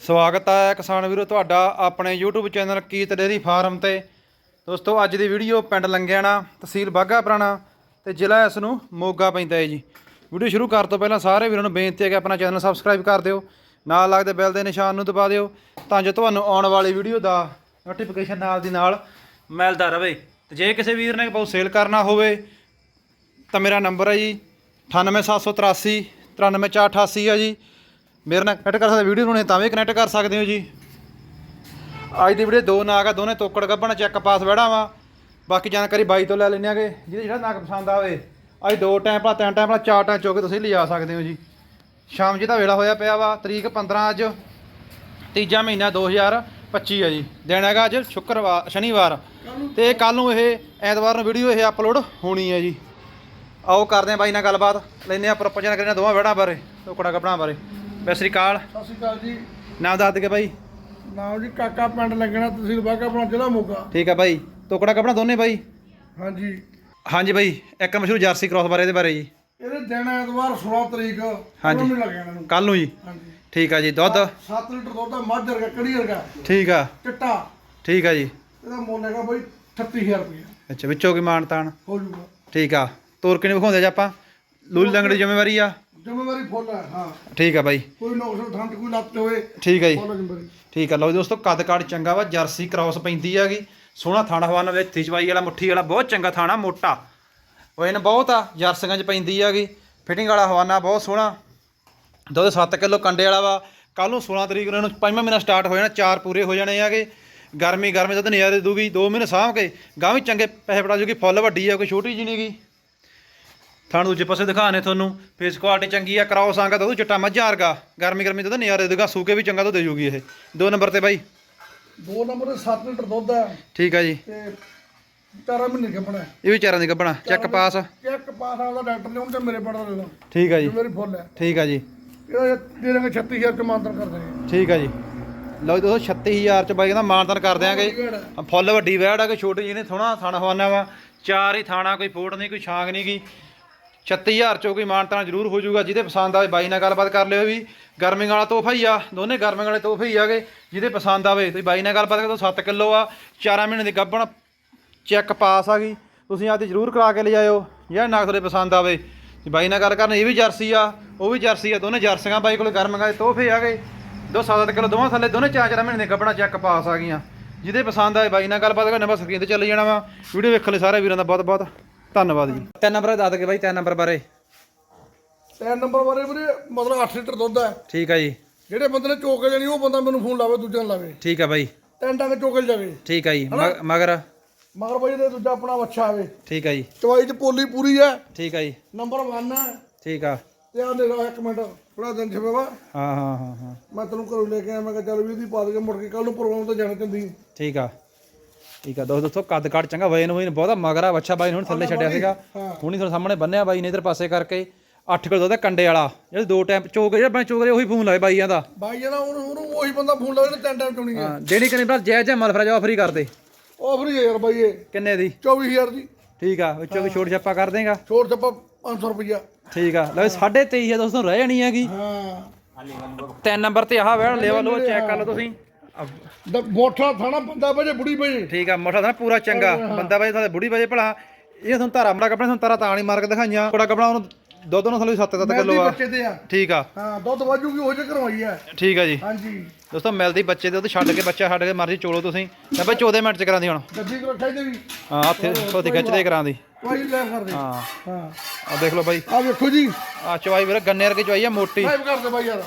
ਸਵਾਗਤ ਹੈ ਕਿਸਾਨ ਵੀਰੋ ਤੁਹਾਡਾ ਆਪਣੇ YouTube ਚੈਨਲ ਕੀਤ ਡੇਰੀ ਫਾਰਮ ਤੇ। ਦੋਸਤੋ, ਅੱਜ ਦੀ ਵੀਡੀਓ ਪਿੰਡ ਲੰਗਿਆਣਾ, ਤਹਿਸੀਲ ਬਾਘਾ ਪੁਰਾਣਾ ਤੇ ਜ਼ਿਲ੍ਹਾ ਇਸ ਨੂੰ ਮੋਗਾ ਪੈਂਦਾ ਹੈ ਜੀ। ਵੀਡੀਓ ਸ਼ੁਰੂ ਕਰਨ ਤੋਂ ਪਹਿਲਾਂ ਸਾਰੇ ਵੀਰਾਂ ਨੂੰ ਬੇਨਤੀ ਹੈ ਕਿ ਆਪਣਾ ਚੈਨਲ ਸਬਸਕ੍ਰਾਈਬ ਕਰ ਦਿਓ, ਨਾਲ ਲੱਗਦੇ ਬੈਲ ਦੇ ਨਿਸ਼ਾਨ ਨੂੰ ਦਬਾ ਦਿਓ ਤਾਂ ਜੋ ਤੁਹਾਨੂੰ ਆਉਣ ਵਾਲੀ ਵੀਡੀਓ ਦਾ ਨੋਟੀਫਿਕੇਸ਼ਨ ਨਾਲ ਦੀ ਨਾਲ ਮਿਲਦਾ ਰਹੇ। ਤੇ ਜੇ ਕਿਸੇ ਵੀਰ ਨੇ ਬਹੁਤ ਸੇਲ ਕਰਨਾ ਹੋਵੇ ਤਾਂ ਮੇਰਾ ਨੰਬਰ ਹੈ ਜੀ 98783 93488 ਹੈ ਜੀ। ਮੇਰੇ ਨਾਲ ਕਨੈਕਟ ਕਰ ਸਕਦੇ ਵੀਡੀਓ ਨੂੰ ਤਾਂ ਵੀ ਕਨੈਕਟ ਕਰ ਸਕਦੇ ਹੋ ਜੀ। ਅੱਜ ਦੀ ਵੀਡੀਓ ਦੋ ਨਾਗ ਆ, ਦੋਨੇ ਤੋਕੜ ਗੱਭਣ ਚੈੱਕ ਪਾਸ ਵੜਾ ਵਾ। ਬਾਕੀ ਜਾਣਕਾਰੀ ਬਾਈ ਤੋਂ ਲੈ ਲੈਣੇ ਆਗੇ, ਜਿਹਦੇ ਜਿਹੜਾ ਨਾਗ ਪਸੰਦ ਆਵੇ। ਅੱਜ ਦੋ ਟਾਈਮ ਭਲਾ, ਤਿੰਨ ਟਾਈਮ ਭਲਾ, ਚਾਰ ਟਾਈਮ ਚੋ ਕੇ ਤੁਸੀਂ ਲਿਜਾ ਸਕਦੇ ਹੋ ਜੀ। ਸ਼ਾਮ ਜੀ ਦਾ ਵੇਲਾ ਹੋਇਆ ਪਿਆ ਵਾ, ਤਰੀਕ 15 ਅੱਜ, ਤੀਜਾ ਮਹੀਨਾ 2025 ਆ ਜੀ। ਦਿਨ ਹੈਗਾ ਅੱਜ ਸ਼ੁੱਕਰਵਾਰ, ਸ਼ਨੀਵਾਰ। ਤੇ ਕੱਲ ਨੂੰ ਇਹ, ਐਤਵਾਰ ਨੂੰ ਵੀਡੀਓ ਇਹ ਅਪਲੋਡ ਹੋਣੀ ਹੈ ਜੀ। ਆਓ ਕਰਦੇ ਹਾਂ ਬਾਈ ਨਾਲ ਗੱਲਬਾਤ ਲੈਨੇ ਆ ਪ੍ਰੋਪਰ ਜਾਣਕਾਰੀ ਦੋਵਾਂ ਵੜਾ ਬਾਰੇ, ਤੋਕੜਾ ਗੱਭਣਾ ਬਾਰੇ। ਸਤਿ ਸ੍ਰੀ ਅਕਾਲ। ਸਤਿ ਸ਼੍ਰੀ ਅਕਾਲ ਜੀ। ਨਾਮ ਦੱਸ ਦੇ ਬਾਈ। ਨਾਮ ਜੀ ਕਾਕਾ ਪਿੰਡ ਲੱਗਣਾ ਤਹਿਸੀਲ ਬਾਗਾ ਆਪਣਾ ਜ਼ਿਲ੍ਹਾ ਮੋਗਾ। ਠੀਕ ਆ ਬਾਈ। ਤੋਕੜਾ ਗੱਭਣਾ ਦੋਨੇ ਬਾਈ? ਹਾਂਜੀ। ਹਾਂਜੀ ਬਾਈ ਇੱਕ ਮਸ਼ਹੂਰ ਜਰਸੀ ਕ੍ਰਾਸ ਬਾਰੇ ਇਹਦੇ ਬਾਰੇ ਜੀ। ਇਹਦੇ ਦਿਨ ਐਤਵਾਰ 16 ਤਰੀਕ ਹਾਂਜੀ। ਨੂੰ ਲੱਗਣਾ ਇਹਨੂੰ ਕੱਲ ਨੂੰ ਜੀ। ਹਾਂਜੀ। ਠੀਕ ਆ ਜੀ ਦੁੱਧ? 7 ਲੀਟਰ ਦੁੱਧ ਦਾ ਮੱਝ ਵਰਗਾ ਕੜੀ ਵਰਗਾ। ਠੀਕ ਆ। ਚਿੱਟਾ। ਠੀਕ ਆ ਜੀ। ਇਹਦਾ ਮੁੱਲ ਹੈਗਾ ਬਈ 38000 ਰੁਪਏ ਅੱਛਾ ਵਿੱਚੋਂ ਕੀ ਮਾਣ ਤਾਣ? ਹੋ ਜੂਗਾ। ਠੀਕ ਆ। ਤੋਰ ਕੇ ਨਹੀਂ ਵਿਖਾਉਂਦੇ ਜੀ ਆਪਾਂ। ਲੂਲੀ ਲੰਗੜੀ ਜ਼ਿੰਮੇਵਾਰੀ ਆ। ਜ਼ਿੰਮੇਵਾਰੀ ਫੁੱਲ ਹੈ ਹਾਂ। ਠੀਕ ਆ ਬਾਈ। ਕੋਈ ਨੌਕਸ ਠੰਡ ਕੋਈ ਲੱਤ ਹੋਵੇ ਠੀਕ ਆ ਜੀ। ਫੁੱਲ ਜ਼ਿੰਮੇਵਾਰੀ। ਠੀਕ ਆ ਲਓ ਜੀ ਦੋਸਤੋ ਕੱਦ ਕਾੜ ਚੰਗਾ ਵਾ ਜਰਸੀ ਕ੍ਰਾਸ ਪੈਂਦੀ ਹੈਗੀ ਸੋਹਣਾ ਥਾਣਾ ਹਵਾਨਾ ਵਿੱਚ ਥਿਚਵਾਈ ਵਾਲਾ ਮੁੱਠੀ ਵਾਲਾ ਬਹੁਤ ਚੰਗਾ ਥਾਣਾ ਮੋਟਾ। ਵਜਨ ਬਹੁਤ ਆ ਜਰਸੀਆਂ 'ਚ ਪੈਂਦੀ ਹੈਗੀ ਫਿਟਿੰਗ ਵਾਲਾ ਹਵਾਨਾ ਬਹੁਤ ਸੋਹਣਾ। ਦੁੱਧ 7 ਕਿਲੋ ਕੰਡੇ ਵਾਲਾ ਵਾ। ਕੱਲ ਨੂੰ 16 ਤਰੀਕ ਨੂੰ ਇਹਨੂੰ ਪੰਜਵਾਂ ਮਹੀਨਾ ਸਟਾਰਟ ਹੋ ਜਾਣਾ ਚਾਰ ਪੂਰੇ ਹੋ ਜਾਣੇ ਹੈਗੇ ਗਰਮੀ ਗਰਮੀ ਦੁੱਧ ਨਜ਼ਾਰੇ ਦੂਗੀ 2 ਮਹੀਨੇ ਸਾਂਭ ਕੇ। ਗਾਂ ਵੀ ਚੰਗੇ ਪੈਸੇ ਪੜਾ ਜੂਗੀ ਫੁੱਲ ਵੱਡੀ ਆ ਕੋਈ ਛੋਟੀ ਜੀ ਨਹੀਂਗੀ ਥਾਣ ਦੂਜੇ ਪਾਸੇ ਦਿਖਾਣੇ ਤੁਹਾਨੂੰ। ਫੇਸ ਕੁਆਲਿਟੀ ਚੰਗੀ ਆ ਕਰਾਓ ਸੰਗਾ ਦੁੱਧ ਚਿੱਟਾ ਮੱਝਾਂ ਵਰਗਾ ਗਰਮੀ ਗਰਮੀ ਦੁੱਧ ਨਜ਼ਾਰੇ ਦੇਗਾ ਸੂਕੇ ਵੀ ਚੰਗਾ ਦੁੱਧ ਦੇ ਜੂਗੀ ਇਹ। ਦੋ ਨੰਬਰ ਤੇ ਬਾਈ। ਦੋ ਨੰਬਰ ਤੇ 7 ਲੀਟਰ ਦੁੱਧ ਹੈ। ਠੀਕ ਆ ਜੀ। ਤੇ 4 ਮਹੀਨੇ ਇਹ ਵੀ ਚਾਰਾਂ ਦੀ ਗੱਬਣਾ ਚੈੱਕ ਪਾਸ। ਚੈੱਕ ਪਾਸ ਆਉਂਦਾ ਡਾਕਟਰ ਨੇ ਉਹਨੇ ਮੇਰੇ ਪੜਾ ਦੇ ਦੋ ਠੀਕ ਆ ਜੀ। ਮੇਰੀ ਫੁੱਲ ਹੈ। ਠੀਕ ਆ ਜੀ। ਇਹਦਾ ਦੇ ਦਾਂਗੇ 36000 ਚ ਮਾਨਤਨ ਕਰ ਦਾਂਗੇ ਠੀਕ ਆ ਜੀ। ਲਓ ਜੀ ਦੋਸਤੋ 36000 ਚ ਬਾਈ ਕਹਿੰਦਾ ਮਾਨਤਨ ਕਰ ਦਿਆਂਗੇ। ਫੁੱਲ ਵੱਡੀ ਵੈੜ ਆ ਕਿ ਛੋਟੀ ਜਿਹੀ ਨੇ ਥੋੜਾ ਥਾਣਾ ਹਵਾਨਾ ਵਾ। ਚਾਰ ਹੀ ਥਾਣਾ ਕੋਈ ਫੋੜ ਨਹੀਂ ਕੋਈ ਛਾਂਗ ਨਹੀਂ ਗੀ। 36000 ਚੋਂ ਕੋਈ ਮਾਨਤਨ, ਜ਼ਰੂਰ ਹੋ ਜਾਊਗਾ। ਜਿਹਦੇ ਪਸੰਦ ਆਵੇ ਬਾਈ ਨਾਲ ਗੱਲਬਾਤ ਕਰ ਲਿਓ ਵੀ। ਗਰਮੀ ਵਾਲਾ ਤੋਹਫਾ ਹੀ ਆ। ਦੋਨੇ ਗਰਮਿੰਗ ਵਾਲੇ ਤੋਹਫੇ ਹੀ ਆਗੇ। ਜਿਹਦੇ ਪਸੰਦ ਆਵੇ, ਤੁਸੀਂ ਬਾਈ ਨਾਲ ਗੱਲਬਾਤ ਕਰੋ 7 ਕਿਲੋ ਆ। 4 ਮਹੀਨੇ ਦੀ ਗੱਭਣ ਚੈੱਕ ਪਾਸ ਆ ਗਈ। ਤੁਸੀਂ ਆਦੀ ਜ਼ਰੂਰ ਕਰਾ ਕੇ ਲਿਜਾਇਓ, ਜਿਹੜਾ ਨਾ ਤੁਹਾਡੇ ਪਸੰਦ ਆਵੇ। ਬਾਈ ਨਾਲ ਗੱਲ ਕਰਨ, ਇਹ ਵੀ ਜਰਸੀ ਆ, ਉਹ ਵੀ ਜਰਸੀ ਆ। ਦੋਨੇ ਜਰਸੀਆਂ ਬਾਈ ਕੋਲ ਗਰਮ ਵਾਲੇ ਤੋਹਫੇ ਆ ਗਏ ਦੋ 7 ਕਿਲੋ ਦੋਵਾਂ ਥੱਲੇ, ਦੋਨੇ 4-4 ਮਹੀਨੇ ਦੀ ਗੱਭਣਾ ਚੈੱਕ ਪਾਸ ਆ ਗਈਆਂ। ਜਿਹਦੇ ਪਸੰਦ ਆਏ ਬਾਈ ਨਾਲ ਗੱਲਬਾਤ ਕਰਨਾ ਬਸ ਸਕਰੀਨ ਤੇ ਚੱਲ ਜਾਣਾ ਵਾ। ਵੀਡੀਓ ਵੇਖਣ ਲਈ ਸਾਰੇ ਵੀਰਾਂ ਦਾ ਬਹੁਤ ਬਹੁਤ ਧੰਨਵਾਦ ਜੀ। ਤਿੰਨ ਨੰਬਰ ਦੱਸ ਕੇ ਬਾਈ ਤਿੰਨ ਨੰਬਰ ਬਾਰੇ। ਤਿੰਨ ਨੰਬਰ ਬਾਰੇ ਵੀਰੇ ਮਤਲਬ 8 ਲੀਟਰ ਦੁੱਧ ਹੈ। ਠੀਕ ਆ ਜੀ। ਜਿਹੜੇ ਬੰਦੇ ਨੇ ਚੋਕ ਲੈਣੀ ਉਹ ਬੰਦਾ ਮੈਨੂੰ ਫੋਨ ਲਾਵੇ ਦੂਜੇ ਨੂੰ ਲਾਵੇ। ਠੀਕ ਆ ਬਾਈ। ਤਿੰਨ ਟੰਗ ਚੋਕਲ ਜਾਵੇ। ਠੀਕ ਆ ਜੀ। ਮਗਰ। ਮਗਰ ਬਾਈ ਦੇ ਦੂਜਾ ਆਪਣਾ ਵੱਛਾ ਆਵੇ। ਠੀਕ ਆ ਜੀ। ਚਵਾਈ ਚ ਪੋਲੀ ਪੂਰੀ ਹੈ। ਠੀਕ ਆ ਜੀ। ਨੰਬਰ 1 ਹੈ। ਠੀਕ ਆ। ਤੇ ਆ ਦੇਖੋ ਇੱਕ ਮਿੰਟ ਥੋੜਾ ਦਿਨ ਛਵੇ ਵਾ। ਹਾਂ ਹਾਂ ਹਾਂ ਹਾਂ। ਮੈਂ ਤੈਨੂੰ ਘਰੋਂ ਲੈ ਕੇ ਆਇਆ ਮੈਂ ਕਿਹਾ ਚੱਲ ਵੀ ਇਹਦੀ ਪਾ ਦੇ ਕੇ ਮੁੜ ਕੇ ਕੱਲ ਨੂੰ ਪ੍ਰੋਗਰਾਮ ਤੇ ਜਾਣਾ ਚੰਦੀ। ਠੀਕ ਆ। ਠੀਕ ਆ ਦੋਸਤੋ ਦੋਸਤੋ ਕੱਦ ਕਾਟ ਚੰਗਾ ਵਜਨ ਵਜਨ ਬਹੁਤਾ ਮਗਰਾ ਬੱਚਾ ਬਾਈ ਨੇ ਹੁਣ ਥੱਲੇ ਛੱਡਿਆ ਸੀਗਾ। ਹਾਂ। ਹੁਣੀ ਤੁਹਾਡੇ ਸਾਹਮਣੇ ਬੰਨਿਆ ਬਾਈ ਨੇ ਇਧਰ ਪਾਸੇ ਕਰਕੇ। 8 ਕਿਲੋ ਦਾ ਕੰਡੇ ਵਾਲਾ ਜਿਹੜੇ ਦੋ ਟਾਈਮ ਚੋਕ ਜਿਹੜਾ ਬਣ ਚੋਕ ਰਿਹਾ ਉਹੀ ਫੋਨ ਲਾਏ ਬਾਈਆਂ ਦਾ। ਬਾਈ ਜਣਾ ਉਹਨੂੰ ਉਹਨੂੰ ਉਹੀ ਬੰਦਾ ਫੋਨ ਲਾਵੇ ਤਿੰਨ ਟਾਈਮ ਚੋਣੀ ਹੈ ਹਾਂ ਦੇਣੀ ਕਿੰਨੀ ਭਰਾ ਜੈ ਜੈ ਮਲ ਫਰਾ ਜਾ ਫਰੀ ਕਰ ਦੇ। ਆਫਰ ਹੀ ਹੈ ਯਾਰ ਬਾਈ ਇਹ। ਕਿੰਨੇ ਦੀ? 24000 ਦੀ। ਠੀਕ ਆ ਵਿੱਚੋਂ ਛੋਟ ਛਾਪਾ ਕਰ ਦੇਗਾ? ਛੋੜ ਛੱਪਾ 500 ਰੁਪਇਆ ਠੀਕ ਆ ਲੈ 23.5 ਆ ਦੋਸਤੋ ਰਹਿ ਜਾਣੀ ਹੈਗੀ। ਹਾਂ। ਤਿੰਨ ਨੰਬਰ ਤੇ ਆਹ ਵੇੜ ਲੈਵਲ ਉਹ ਚੈੱਕ ਕਰ ਲਓ ਤੁਸੀਂ। ਦ- ਮੋਠਾ ਥਾਣਾ ਬੰਦਾ ਵਜੇ ਬੁੜੀ ਵਜੇ। ਠੀਕ ਆ ਮੋਟਾ ਤਾਂ ਪੂਰਾ ਚੰਗਾ। ਬੰਦਾ ਬਾਈ ਤੁਹਾਡੇ ਬੁੜੀ ਵਜੇ ਭਲਾ। ਇਹ ਤੁਹਾਨੂੰ ਧਾਰਾ ਮੜਾ ਕੱਪੜਾ ਤੁਹਾਨੂੰ ਧਾਰਾ ਤਾਂ ਨਹੀਂ ਮਾਰ ਕੇ ਦਿਖਾਈਆਂ। ਕੋੜਾ ਕੱਪੜਾ ਉਹਨੂੰ ਦੁੱਧ ਨੂੰ ਥੱਲੇ 7-7 ਮੈਂ ਕਿਲੋ ਆ। ਬੱਚੇ ਆ। ਠੀਕ ਆ। ਹਾਂ ਦੁੱਧ ਵਾਜੂਗੀ ਉਹ ਜੇ ਕਰਵਾਈ ਹੈ ਠੀਕ ਆ ਜੀ। ਹਾਂਜੀ। ਦੋਸਤੋ ਮਿਲਦੀ ਬੱਚੇ ਦੇ ਉਹ ਛੱਡ ਕੇ ਬੱਚਾ ਛੱਡ ਕੇ ਮਰਜ਼ੀ ਚੋਲੋ ਤੁਸੀਂ। ਤਾਂ ਬਈ 14 ਮਿੰਟ ਚ ਕਰਾਂਦੀ ਹੁਣ। ਗੱਡੀ ਕੋ ਰੱਖਾਈ ਦੇ ਵੀ ਹਾਂ ਹੱਥੇ ਧੋਤੀ ਖਿੱਚਦੇ ਕਰਾਂਦੀ ਕੋਈ ਲੈ ਕਰਦੇ ਹਾਂ। ਹਾਂ। ਆ ਦੇਖ ਲਓ ਬਾਈ। ਆ ਵੇਖੋ ਜੀ। ਆ ਚਵਾਈ ਵੀਰੇ ਗੰਨੇ ਵਰਗੀ ਚਵਾਈ ਆ ਮੋਟੀ। ਲਾਈਵ ਕਰਦੇ ਬਾਈ ਯਾਰ।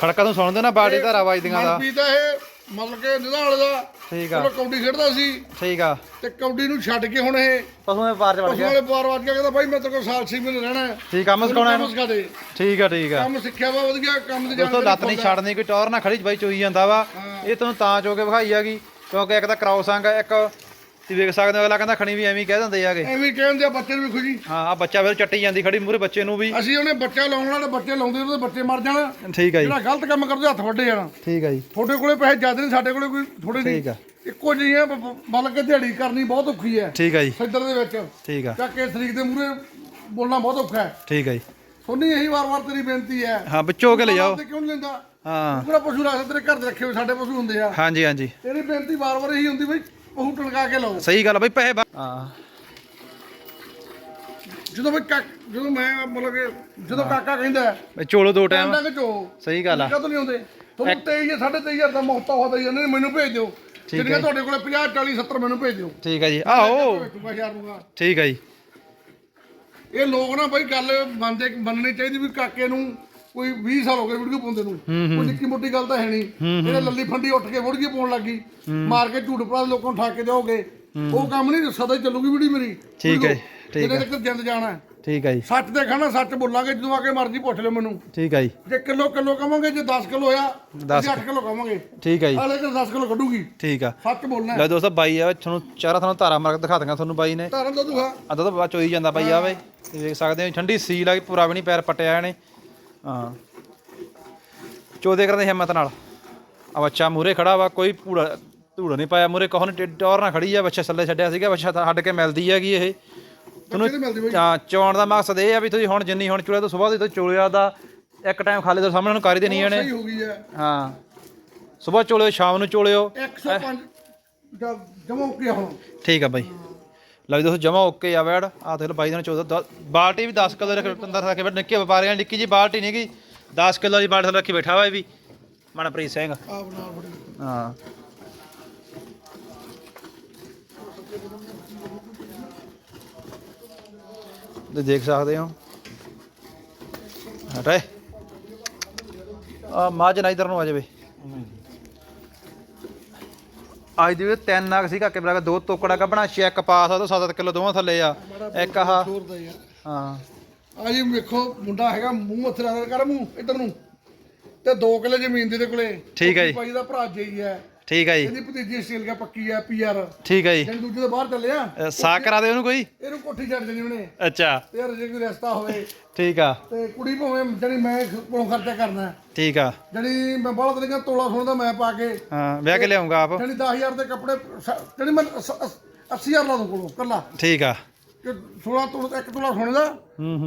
ਖੜਕਾ ਤੋਂ ਸੁਣਦੇ ਨਾ ਬਾੜੀ ਧਾਰਾ ਵੱਜਦੀਆਂ ਦਾ। ਮਨਪ੍ਰੀਤ ਦਾ ਇਹ ਮਤਲਬ ਕਿ ਨਿਧਾਲ ਦਾ। ਠੀਕ ਆ। ਚਲੋ ਕੌਡੀ ਖੇਡਦਾ ਸੀ। ਠੀਕ ਆ। ਤੇ ਕੌਡੀ ਨੂੰ ਛੱਡ ਕੇ ਹੁਣ ਇਹ ਪਸ਼ੂਆਂ ਦੇ ਪਾਰ ਚ ਵੜ ਗਿਆ। ਵਾਲੇ ਪਾਰ ਵੱਜ ਗਿਆ ਕਹਿੰਦਾ ਬਾਈ ਮੈਂ ਤੇਰੇ ਕੋਲ ਸਾਲ ਛੇ ਮਹੀਨੇ ਰਹਿਣਾ ਹੈ। ਠੀਕ ਕੰਮ ਸਿਖਾਉਣਾ ਇਹਨੂੰ ਦੇ। ਠੀਕ ਆ ਠੀਕ ਆ। ਕੰਮ ਸਿੱਖਿਆ ਵਾ ਵਧੀਆ ਕੰਮ ਦੀ ਦੋਸਤੋ ਲੱਤ ਨਹੀਂ ਛੱਡਣੀ ਕੋਈ ਟੌਰ ਨਾ ਖੜੀ ਬਾਈ ਚੋਈ ਜਾਂਦਾ ਵਾ। ਇਹ ਤੁਹਾਨੂੰ ਤਾਂ ਚੋ ਕੇ ਵਿਖਾਈ ਹੈਗੀ ਕਿਉਂਕਿ ਇੱਕ ਤਾਂ ਆ, ਇੱਕ ਤੁਸੀਂ ਵੇਖ ਸਕਦੇ ਹੋ ਅਗਲਾ ਕਹਿੰਦਾ ਖਣੀ ਵੀ ਐਵੇਂ ਹੀ ਕਹਿ ਦਿੰਦੇ ਹੈਗੇ ਐਵੇਂ ਕਹਿੰਦੇ ਆ ਬੱਚੇ ਨੂੰ ਵੇਖੋ ਜੀ ਹਾਂ ਆ ਬੱਚਾ ਫਿਰ ਚੱਟੀ ਜਾਂਦੀ ਖੜੀ ਮੂਰੇ ਬੱਚੇ ਨੂੰ ਵੀ। ਅਸੀਂ ਉਹਨੇ ਬੱਚਾ ਲਾਉਣ ਵਾਲੇ ਬੱਚੇ ਲਾਉਂਦੇ ਉਹਦੇ ਬੱਚੇ ਮਰ ਜਾਣ। ਠੀਕ ਆ ਜੀ। ਜਿਹੜਾ ਗਲਤ ਕੰਮ ਕਰਦੇ ਹੱਥ ਵੱਡੇ ਜਾਣਾ। ਠੀਕ ਆ ਜੀ। ਤੁਹਾਡੇ ਕੋਲੇ ਪੈਸੇ ਜ਼ਿਆਦਾ ਨਹੀਂ ਸਾਡੇ ਕੋਲੇ ਕੋਈ ਥੋੜੇ ਨਹੀਂ ਠੀਕ ਆ। ਇੱਕੋ ਜਿਹੀਆਂ ਬ- ਬ- ਮਤਲਬ ਕਿ ਦਿਹਾੜੀ ਕਰਨੀ ਬਹੁਤ ਔਖੀ ਹੈ। ਠੀਕ ਆ ਜੀ। ਸਿੱਧਰ ਦੇ ਵਿੱਚ। ਠੀਕ ਆ। ਚੱਕ ਕੇ ਸਰੀਕ ਦੇ ਮੂਹਰੇ ਬੋਲਣਾ ਬਹੁਤ ਔਖਾ ਹੈ। ਠੀਕ ਆ ਜੀ। ਸੋਨੀ ਇਹੀ ਵਾਰ-ਵਾਰ ਤੇਰੀ ਬੇਨਤੀ ਹੈ। ਹਾਂ ਵਿੱਚੋਂ ਕੇ ਲੈ ਜਾਓ। ਕਿਉਂ ਨੀ ਲੈਂਦਾ? ਹਾਂ। ਪੂਰਾ ਪਸ਼ੂ ਰੱਖ ਤੇਰੇ ਘਰ ਦੇ ਰੱਖੇ ਹੋਏ ਸਾਡੇ ਪਸ਼ੂ ਹੁੰਦੇ ਆ। ਹਾਂਜੀ ਹਾਂਜੀ। ਤੇਰੀ ਬੇਨਤੀ ਵਾਰ-ਵਾਰ ਇਹੀ ਹੁੰਦੀ ਬਈ। ਪਸ਼ੂ ਟਣਕਾ ਕੇ ਲਾਓ। ਸਹੀ ਗੱਲ ਆ ਬਈ ਪੈਸੇ ਹਾਂ। ਜਦੋਂ ਬਈ ਕਾਕ ਜਦੋਂ ਮੈਂ ਮਤਲਬ ਕਿ ਜਦੋਂ ਕਾਕਾ ਕਹਿੰਦਾ ਬਈ ਚੋਲੋ ਦੋ ਟਾਈਮ ਕਹਿੰਦਾ ਕਿ ਚੋ। ਸਹੀ ਗੱਲ ਆ। ਕਦੋਂ ਨਹੀਂ ਆਉਂਦੇ। ਤੁਹਾਨੂੰ 23 ਜਾਂ 23000 ਦਾ ਮੁਫਤਾ ਹੋਦਾ ਨੇ ਮੈਨੂੰ ਭੇਜ ਦਿਓ। ਜਿਹੜੀਆਂ ਤੁਹਾਡੇ ਕੋਲੇ 50 40 70 ਮੈਨੂੰ ਭੇਜ ਦਿਓ। ਠੀਕ ਹੈ ਜੀ। ਆਹੋ। ਭੇਜੂਗਾ ਯਾਰ ਨੂੰ ਠੀਕ ਹੈ ਜੀ। ਇਹ ਲੋਕ ਨਾ ਬਈ ਗੱਲ ਮੰਨਦੇ ਮੰਨਣੀ ਚਾਹੀਦੀ ਵੀ ਕਾਕੇ ਨੂੰ ਕੋਈ 20 ਸਾਲ ਹੋ ਗਏ ਵੀਡੀਓ ਪਾਉਂਦੇ ਨੂੰ। ਕੋਈ ਨਿੱਕੀ ਮੋਟੀ ਗੱਲ ਤਾਂ ਹੈ ਨਹੀਂ। ਇਹਨੇ ਲੱਲੀ ਫੰਡੀ ਉੱਠ ਕੇ ਵੀਡੀਓ ਪਾਉਣ ਲੱਗੀ। ਮਾਰ ਕੇ ਝੂਠ ਪੜਾ ਲੋਕਾਂ ਨੂੰ ਠਾਕ ਕੇ ਦਿਓਗੇ। ਉਹ ਕੰਮ ਨਹੀਂ ਸਦਾ ਹੀ ਚੱਲੂਗੀ ਵੀਡੀਓ ਮੇਰੀ। ਠੀਕ ਹੈ। ਠੀਕ ਤੱਕ ਜਿੰਦ ਜਾਣਾ ਹੈ। ਠੀਕ ਹੈ ਜੀ। ਸੱਚ ਦੇ ਖਾਣਾ ਸੱਚ ਬੋਲਾਂਗੇ ਜਦੋਂ ਆ ਕੇ ਮਰਜ਼ੀ ਪੁੱਛ ਲਿਓ ਮੈਨੂੰ। ਠੀਕ ਹੈ ਜੀ। ਜੇ ਕਿਲੋ ਕਿਲੋ ਕਵਾਂਗੇ ਜੇ 10 ਕਿਲੋ ਦਸ ਅਸੀਂ 8 ਕਿਲੋ ਕਵਾਂਗੇ। ਠੀਕ ਹੈ ਜੀ। ਹਾਲੇ ਕਿ 10 ਕਿਲੋ ਕੱਢੂਗੀ। ਠੀਕ ਆ। ਸੱਚ ਬੋਲਣਾ ਹੈ। ਲੈ ਦੋਸਤੋ ਬਾਈ ਆ ਤੁਹਾਨੂੰ ਚਾਰਾ ਤੁਹਾਨੂੰ ਧਾਰਾ ਮਾਰ ਕੇ ਦਿਖਾ ਦਾਂਗਾ ਤੁਹਾਨੂੰ ਬਾਈ ਨੇ। ਧਾਰਨ ਦਾ ਦੁਖਾ ਆ ਦੁੱਧ ਬਾਅਦ ਚੋਈ ਜਾਂਦਾ ਬਾਈ ਆਵੇ ਤੇ ਵੇਖ ਸਕਦੇ ਹੋ ਠੰਡੀ ਸੀਲ ਆ ਪੂਰਾ ਵੀ ਨਹੀਂ ਪੈਰ ਪਟਿਆ ਇਹਨੇ। ਹਾਂ। ਚੋਦੇ ਕਰਦੇ ਹਿੰਮਤ ਨਾਲ। ਆ ਬੱਚਾ ਮੂਰੇ ਖੜਾ ਵਾ ਕੋਈ ਪੂੜਾ ਧੂੜਾ ਨਹੀਂ ਪਾਇਆ ਮੂਰੇ ਕੋਹਨ ਟੌਰ ਨਾਲ ਖੜੀ ਆ ਬੱਚਾ ਥੱਲੇ ਛੱਡਿਆ ਸੀਗਾ ਬੱਚਾ ਤਾਂ ਹੱਡ ਕੇ ਮਿਲਦੀ ਹੈਗੀ ਇਹ। ਬਈ? ਹਾਂ ਚੌਣ ਦਾ ਮਕਸਦ ਇਹ ਆ ਵੀ ਤੁਸੀਂ ਹੁਣ ਜਿੰਨੀ ਹੁਣ ਚੁਲੇ ਤੋਂ ਸਵੇਰ ਦੀ ਤੋਂ ਚੋਲਿਆ ਦਾ ਇੱਕ ਟਾਈਮ ਖਾਲੀ ਦੇ ਸਾਹਮਣੇ ਨੂੰ ਕਰੀ ਦੇਣੀ ਇਹਨੇ। ਸਹੀ ਹੋ ਗਈ ਹੈ ਹਾਂ। ਸਵੇਰ ਚੋਲਿਓ ਸ਼ਾਮ ਨੂੰ ਚੋਲਿਓ। 105 ਜਮਾ ਕੇ ਹੁਣ। ਠੀਕ ਆ ਬਾਈ। ਲਓ ਦੋਸਤੋ, ਜਮਾ ਓਕੇ ਆ ਵੈੜ। ਆ ਦੇਖ ਲਓ ਬਾਈ ਦਾ 14 ਬਾਲਟੀ ਵੀ 10 ਕਿਲੋ ਰੱਖ ਅੰਦਰ ਰੱਖ ਬੈਠ ਨਿੱਕੇ ਵਪਾਰੀਆਂ, ਨਿੱਕੀ ਜੀ ਬਾਲਟੀ ਨਹੀਂਗੀ 10 ਕਿਲੋ ਦੀ ਬਾਲਟੀ ਰੱਖੀ ਬੈਠਾ ਵਾ ਇਹ ਵੀ। ਮਨਪ੍ਰੀਤ ਸਿੰਘ। ਆਪ ਨਾਲ ਬੜੀ ਹਾਂ। ਤੇ ਦੇਖ ਸਕਦੇ ਹੋ। ਹਟੇ ਆ ਮਾਝ ਨਾ ਇਧਰ ਨੂੰ ਆ ਜਾਵੇ। ਅੱਜ ਦੀ ਵੀ ਤਿੰਨ ਨਾਗ ਸੀ ਕਾਕੇ ਬਰਾ ਦੋ ਤੋਕੜਾ ਕੱਢਣਾ ਚੈੱਕ ਪਾਸ ਆ ਉਹ 7 ਕਿਲੋ ਦੋਵਾਂ ਥੱਲੇ ਆ। ਇੱਕ ਆਹ। ਜ਼ੋਰ ਦਾ ਯਾਰ ਹਾਂ। ਆ ਜੀ ਵੇਖੋ ਮੁੰਡਾ ਹੈਗਾ ਮੂੰਹ ਮੱਥੇ ਲਾ ਕਰ ਮੂੰਹ ਇਧਰ ਨੂੰ। ਤੇ 2 ਕਿੱਲੇ ਜ਼ਮੀਨ ਦੇ ਦੇ ਕੋਲੇ। ਠੀਕ ਹੈ ਜੀ। ਭਾਈ ਦਾ ਭਰਾ ਜਈ ਹੈ ਠੀਕ ਆ ਜੀ। ਇਹਦੀ ਭਤੀਜੀ ਸਟੀਲ ਦਾ ਪੱਕੀ ਹੈ ਪੀਆਰ ਠੀਕ ਆ ਜੀ। ਜਣ ਦੂਜੇ ਦੇ ਬਾਹਰ ਚੱਲਿਆ ਅ, ਸਾਕ ਕਰਾ ਦੇ ਉਹਨੂੰ ਕੋਈ। ਇਹਨੂੰ ਕੋਠੀ ਛੱਡ ਦੇਣੀ ਉਹਨੇ। ਅੱਛਾ। ਤੇ ਯਾਰ ਜੇ ਕੋਈ ਰਸਤਾ ਹੋਵੇ। ਠੀਕ ਆ। ਤੇ ਕੁੜੀ ਭਾਵੇਂ ਜਣੀ ਮੈਂ ਕੋਲੋਂ ਖਰਚਾ ਕਰਨਾ। ਹੈ। ਠੀਕ ਆ। ਜਣੀ ਮੈਂ ਬਾਹਲਾ ਤਰੀਕਾ ਤੋਲਾ ਸੋਨਾ ਦਾ ਮੈਂ ਪਾ ਕੇ। ਹਾਂ ਵਿਆਹ ਕੇ ਲਿਆਉਂਗਾ ਆਪ। ਜਣੀ 10000 ਦੇ ਕੱਪੜੇ ਸ- ਜਣੀ ਮੈਂ 80000 ਲਾ ਦੂੰ ਕੋਲੋਂ ਕੱਲਾ ਠੀਕ ਆ। ਕਿ 16 ਤੋਲਾ ਇੱਕ ਤੋਲਾ ਸੋਨੇ ਦਾ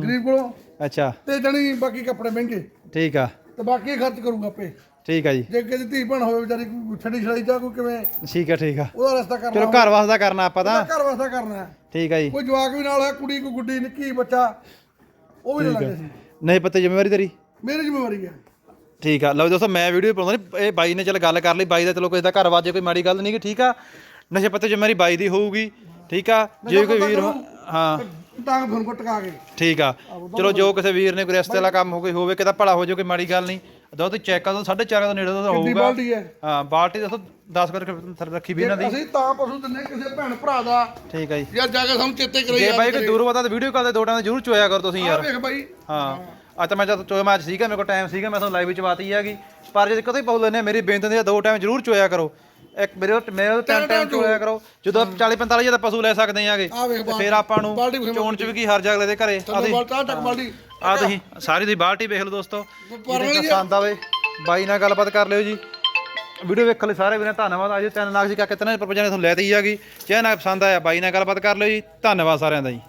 ਗਰੀਬ ਕੋਲੋਂ। ਅੱਛਾ। ਤੇ ਜਣੀ ਬਾਕੀ ਕੱਪੜੇ ਮਹਿੰਗੇ। ਠੀਕ ਆ। ਤੇ ਬਾਕੀ ਇਹ ਖਰਚ ਕਰੂੰਗਾ ਆਪੇ। ਠੀਕ ਆ ਜੀ। ਜੇ ਕਿਸੇ ਦੀ ਧੀ ਭੈਣ ਹੋਵੇ ਵਿਚਾਰੀ ਕੋਈ ਛੱਡੀ ਛੜਾਈ ਜਾ ਕੋਈ ਕਿਵੇਂ? ਠੀਕ ਆ ਠੀਕ ਆ। ਉਹਦਾ ਰਸਤਾ ਕਰਨਾ ਚਲੋ ਘਰ ਵਾਸਤਾ ਕਰਨਾ ਆਪਾਂ ਤਾਂ। ਘਰ ਵਾਸਤਾ ਕਰਨਾ ਹੈ। ਠੀਕ ਆ ਜੀ। ਕੋਈ ਜਵਾਕ ਵੀ ਨਾਲ ਹੈ ਕੁੜੀ ਕੋਈ ਗੁੱਡੀ ਨਿੱਕੀ ਬੱਚਾ ਉਹ ਵੀ ਨਾ ਲੱਗੇ ਸੀ। ਨਹੀਂ ਪਤਾ ਜ਼ਿੰਮੇਵਾਰੀ ਤੇਰੀ? ਮੇਰੀ ਜ਼ਿੰਮੇਵਾਰੀ ਹੈ। ਠੀਕ ਆ। ਲਓ ਦੋਸਤੋ ਮੈਂ ਵੀਡੀਓ ਪਾਉਂਦਾ ਨਹੀਂ ਇਹ ਬਾਈ ਨੇ ਚੱਲ ਗੱਲ ਕਰ ਲਈ। ਬਾਈ ਦਾ ਚਲੋ ਕਿਸੇ ਦਾ ਘਰ ਵਾਜੇ ਕੋਈ ਮਾੜੀ ਗੱਲ ਨਹੀਂ ਕਿ ਠੀਕ ਆ? ਨਸ਼ੇ ਪੱਤੇ ਜ਼ਿੰਮੇਵਾਰੀ ਬਾਈ ਦੀ ਹੋਊਗੀ ਠੀਕ ਆ? ਜੇ ਕੋਈ ਵੀਰ ਹੋ- ਹਾਂ। ਤਾਂ ਫੋਨ ਕੋ ਟਕਾ ਕੇ। ਠੀਕ ਆ। ਚਲੋ ਜੋ ਕਿਸੇ ਵੀਰ ਨੇ ਕੋਈ ਰਸਤੇ ਵਾਲਾ ਕੰਮ ਹੋ ਕੋਈ ਹੋਵੇ ਕਿਤਾ ਭਲਾ ਹੋ ਜਾਵੇ ਕੋਈ ਮਾੜੀ ਗੱਲ ਨਹੀਂ ਦੁੱਧ ਚੈੱਕ ਕਰ ਦੋ 4.5 ਤੋਂ ਨੇੜੇ ਦਾ ਕਿੰਨੀ ਹੋਊਗਾ ਬਾਲਟੀ ਹੈ? ਹਾਂ ਬਾਲਟੀ ਦੱਸੋ 10 ਕਰਕੇ ਰੱਖੀ ਵੀ ਇਹਨਾਂ ਦੀ। ਅਸੀਂ ਤਾਂ ਪਸ਼ੂ ਦਿੰਨੇ ਕਿਸੇ ਭੈਣ ਭਰਾ ਦਾ ਠੀਕ ਜੀ। ਯਾਰ ਜਾ ਕੇ ਸਾਨੂੰ ਚੇਤੇ ਕਰੇ ਜੇ ਬਾਈ ਕੋਈ ਦੂਰ ਪਤਾ ਤਾਂ ਵੀਡੀਓ ਕਾਲ ਤੇ ਦੋ ਟਾਈਮ ਜ਼ਰੂਰ ਚੋਇਆ ਕਰੋ ਤੁਸੀਂ ਯਾਰ। ਵੇਖ ਬਾਈ। ਹਾਂ ਅੱਜ ਤਾਂ ਮੈਂ ਜਦ ਚੋਇਆ ਮੈਚ ਸੀਗਾ ਮੇਰੇ ਕੋਲ ਟਾਈਮ ਸੀਗਾ ਮੈਂ ਤੁਹਾਨੂੰ ਲਾਈਵ ਵਿੱਚ ਬਾਤੀ ਹੈਗੀ। ਪਰ ਜੇ ਕਦੇ ਪਾਉ ਲੈਨੇ ਮੇਰੀ ਬੇਨਤੀ ਹੈ ਦੋ ਟਾਈਮ ਜ਼ਰੂਰ ਚੋਇਆ ਕਰੋ। ਇੱਕ ਮੇਰੇ ਮੇਰੇ ਤਿੰਨ ਟਾਈਮ ਚੋਇਆ ਕਰੋ। ਜਦੋਂ 40 45 ਹਜ਼ਾਰ ਦਾ ਪਸ਼ੂ ਲੈ ਸਕਦੇ ਆਗੇ। ਫਿਰ ਆਪਾਂ ਨੂੰ ਚੋਣ ਚ ਵੀ ਕੀ ਹਰ ਜਗਲੇ ਦੇ ਘਰੇ? ਆ ਤੁਸੀਂ ਸਾਰੀ ਦੀ ਬਾਲਟੀ ਵੇਖ ਲਓ ਦੋਸਤੋ। ਪਸੰਦ ਆਵੇ। ਬਾਈ ਨਾਲ ਗੱਲਬਾਤ ਕਰ ਲਿਓ ਜੀ। ਵੀਡੀਓ ਵੇਖਣ ਲਈ ਸਾਰੇ ਵੀਰਾਂ ਧੰਨਵਾਦ। ਅੱਜ ਤਿੰਨ ਨਾਗ ਸੀ ਕਾਕੇ ਤਿੰਨਾਂ ਦੇ ਪ੍ਰਪੋਜ਼ਲ ਤੁਹਾਨੂੰ ਲੈ ਤੀ ਹੈਗੀ ਜੇ ਨਾ ਪਸੰਦ ਆਇਆ ਬਾਈ ਨਾਲ ਗੱਲਬਾਤ ਕਰ ਲਿਓ ਜੀ। ਧੰਨਵਾਦ ਸਾਰਿਆਂ ਦਾ ਜੀ।